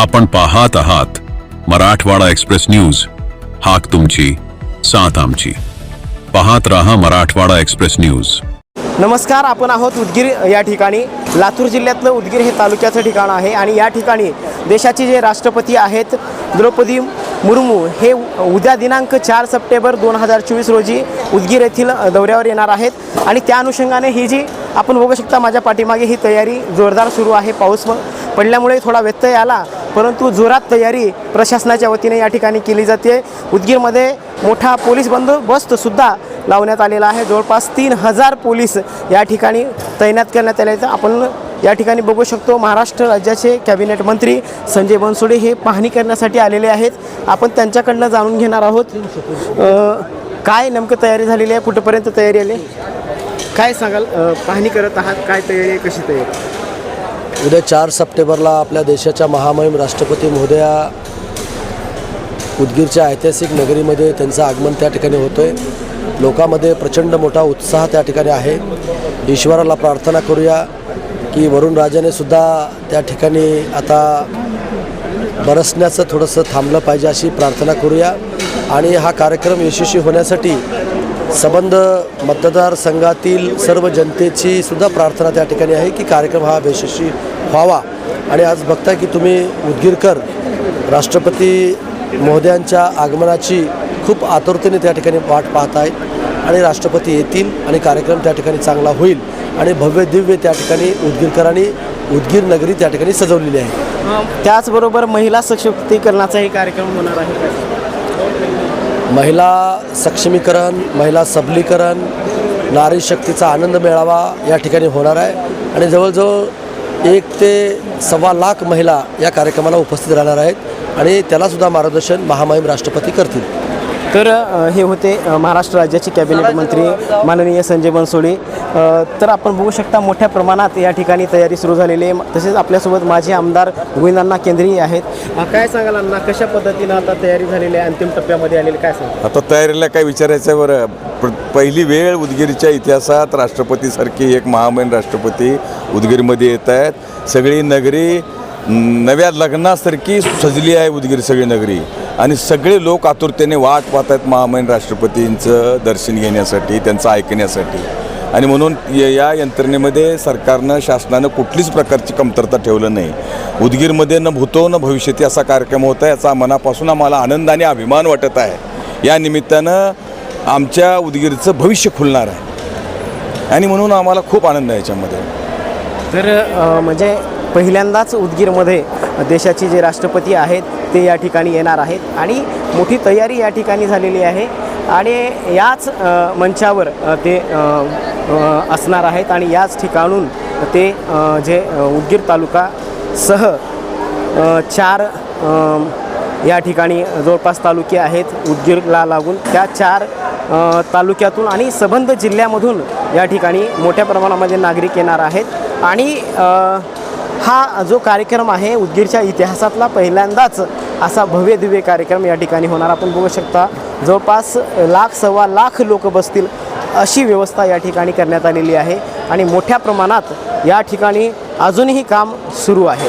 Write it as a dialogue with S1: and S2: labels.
S1: आपण पाहत आहात मराठवाडा एक्सप्रेस न्यूज. हाक तुमची साथ आमची. पाहत रहा मराठवाडा एक्सप्रेस न्यूज.
S2: नमस्कार आपण आहोत उदगीर या ठिकाणी. लातूर जिल्ह्यातलं उदगीर हे तालुक्याचं ठिकाण आहे आणि या ठिकाणी देशाचे जे राष्ट्रपती आहेत द्रौपदी मुर्मू हे उद्या दिनांक चार सप्टेंबर दोन हजार चोवीस रोजी उदगीर येथील दौऱ्यावर येणार आहेत. आणि त्या अनुषंगाने ही जी आपण बघू शकता माझ्या पाठीमागे ही तयारी जोरदार सुरू आहे. पाऊस पडल्यामुळे थोडा व्यत्यय आला. परंतु जोरात तयारी प्रशासनाच्या वतीने या ठिकाणी केली जाते. उदगीरमध्ये मोठा पोलीस बंदोबस्तसुद्धा लावण्यात आलेला आहे. जवळपास तीन हजार पोलीस या ठिकाणी तैनात करण्यात आले आपण या ठिकाणी बघू शकतो महाराष्ट्र राज्याचे कॅबिनेट मंत्री संजय बनसोडे हे पाहणी करण्यासाठी आलेले आहेत. आपण त्यांच्याकडनं जाणून घेणार आहोत. काय नेमकं तयारी झालेली आहे? कुठंपर्यंत तयारी आली? काय सांगाल? पाहणी करत आहात? काय तयारी आहे? कशी तयारी
S3: उद्या चार सप्टेंबरला आपल्या देशाच्या महामहिम राष्ट्रपती महोदया उदगीरच्या ऐतिहासिक नगरीमध्ये त्यांचं आगमन त्या ठिकाणी होतं आहे लोकांमध्ये प्रचंड मोठा उत्साह त्या ठिकाणी आहे. ईश्वराला प्रार्थना करूया की वरुणराजाने सुद्धा त्या ठिकाणी आता बरसण्याचं थोडंसं थांबलं पाहिजे अशी प्रार्थना करूया. आणि हा कार्यक्रम यशस्वी होण्यासाठी संबंध मतदारसंघातील सर्व जनतेची सुद्धा प्रार्थना त्या ठिकाणी आहे की कार्यक्रम हा यशस्वी व्हावा. आणि आज बघताय की तुम्ही उदगीरकर राष्ट्रपती महोदयांच्या आगमनाची खूप आतुरतेने त्या ठिकाणी वाट पाहत आहेत आणि राष्ट्रपती येतील आणि कार्यक्रम त्या ठिकाणी चांगला होईल आणि भव्य दिव्य त्या ठिकाणी उदगीरकरांनी उदगीर नगरी त्या ठिकाणी सजवलेली आहे.
S2: त्याचबरोबर महिला सशक्तीकरणाचाही कार्यक्रम होणार आहे.
S3: महिला सक्षमीकरण महिला सबलीकरण नारी शक्तीचा आनंद मेळावा या ठिकाणी होणार आहे. आणि जवळजवळ एक ते सव्वा लाख महिला या कार्यक्रमाला उपस्थित राहणार आहेत आणि त्यालासुद्धा मार्गदर्शन महामहिम राष्ट्रपती करतील.
S2: तर हे होते महाराष्ट्र राज्याचे कॅबिनेट मंत्री माननीय संजय बनसोडे. तर आपण बघू शकता मोठ्या प्रमाणात या ठिकाणी तयारी सुरू झालेली आहे. तसेच आपल्यासोबत माजी आमदार गोविंदांना केंद्रीय आहेत. काय सांगाल अण्णा कशा पद्धतीनं आता तयारी झालेली आहे? अंतिम टप्प्यामध्ये आलेली काय सांगाल?
S4: आता तयारीला काय विचारायचं आहे बरं. पहिली वेळ उदगीरच्या इतिहासात राष्ट्रपतीसारखी एक महामहिम राष्ट्रपती उदगीरमध्ये येत आहेत. सगळी नगरी नव्या लग्नासारखी सजली आहे उदगीर सगळी नगरी. आणि सगळे लोक आतुरतेने वाट पाहत आहेत महामहिन राष्ट्रपतींचं दर्शन घेण्यासाठी त्यांचं ऐकण्यासाठी. आणि म्हणून य- या यंत्रणेमध्ये सरकारनं शासनानं कुठलीच प्रकारची कमतरता ठेवलं नाही. उदगीरमध्ये न भूतो न भविष्यती असा कार्यक्रम होता याचा मनापासून आम्हाला आनंद आणि अभिमान वाटत आहे. या निमित्तानं आमच्या उदगीरचं भविष्य खुलणार आहे. आणि म्हणून आम्हाला खूप आनंद आहे याच्यामध्ये.
S2: तर म्हणजे पहिल्यांदाच उदगीरमध्ये देशाचे जे राष्ट्रपती आहेत ते या ठिकाणी येणार आहेत आणि मोठी तयारी या ठिकाणी झालेली आहे. आणि याच मंचावर ते असणार आहेत आणि याच ठिकाणून ते जे उदगीर तालुकासह सह चार या ठिकाणी जवळपास तालुके आहेत उदगीरला लागून. त्या चार तालुक्यातून आणि सबंध जिल्ह्यामधून या ठिकाणी मोठ्या प्रमाणामध्ये नागरिक येणार आहेत. आणि हा जो कार्यक्रम आहे उदगीरच्या इतिहासातला पहिल्यांदाच असा भव्य दिव्य कार्यक्रम या ठिकाणी होणार. आपण बघू शकता जवळपास लाख सव्वा लाख लोक बसतील अशी व्यवस्था या ठिकाणी करण्यात आलेली आहे आणि मोठ्या प्रमाणात या ठिकाणी अजूनही काम सुरू आहे.